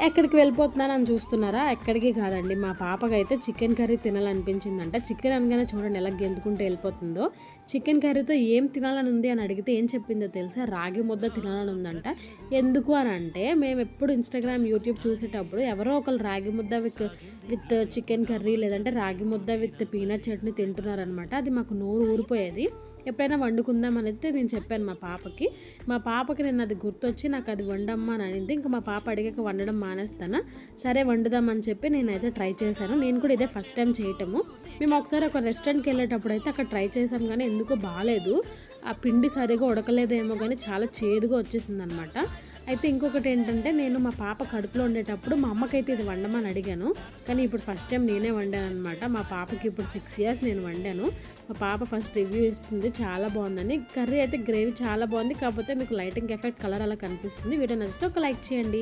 ఎక్కడికి వెళ్ళిపోతున్నాను అని చూస్తున్నారా? ఎక్కడికి కాదండి. మా పాపకైతే చికెన్ కర్రీ తినాలనిపించిందంట. చికెన్ అనగానే చూడండి ఎలా గెంతుకుంటే వెళ్ళిపోతుందో. చికెన్ కర్రీతో ఏం తినాలని ఉంది అని అడిగితే ఏం చెప్పిందో తెలుసా? రాగి ముద్ద తినాలని ఉందంట. ఎందుకు అని అంటే మేము ఎప్పుడు ఇన్స్టాగ్రామ్ యూట్యూబ్ చూసేటప్పుడు ఎవరో ఒకరు రాగి ముద్ద విత్ విత్ చికెన్ కర్రీ లేదంటే రాగి ముద్ద విత్ పీనట్ చట్నీ తింటున్నారనమాట. అది మాకు నోరు ఊరిపోయేది. ఎప్పుడైనా వండుకుందాం అనేది నేను చెప్పాను మా పాపకి. మా పాపకి నేను అది గుర్తొచ్చి నాకు అది వండమ్మా అని అనింది. ఇంకా మా పాప అడిగాక వండడం మానేస్తానా? సరే వండుదామని చెప్పి నేనైతే ట్రై చేశాను. నేను కూడా ఇదే ఫస్ట్ టైం చేయటము. మేము ఒకసారి ఒక రెస్టారెంట్కి వెళ్ళేటప్పుడు అయితే అక్కడ ట్రై చేసాం కానీ ఎందుకో బాగాలేదు. ఆ పిండి సరిగా ఉడకలేదేమో కానీ చాలా చేదుగా వచ్చేసింది అనమాట అయితే ఇంకొకటి ఏంటంటే నేను మా పాప కడుపులో ఉండేటప్పుడు మా అమ్మకైతే ఇది వండమని అడిగాను. కానీ ఇప్పుడు ఫస్ట్ టైం నేనే వండాను అనమాట మా పాపకి ఇప్పుడు సిక్స్ ఇయర్స్ నేను వండాను. మా పాప ఫస్ట్ రివ్యూ ఇస్తుంది. చాలా బాగుందని కర్రీ అయితే గ్రేవీ చాలా బాగుంది. కాకపోతే మీకు లైటింగ్ ఎఫెక్ట్ కలర్ అలా కనిపిస్తుంది. వీడియో నచ్చితే ఒక లైక్ చేయండి.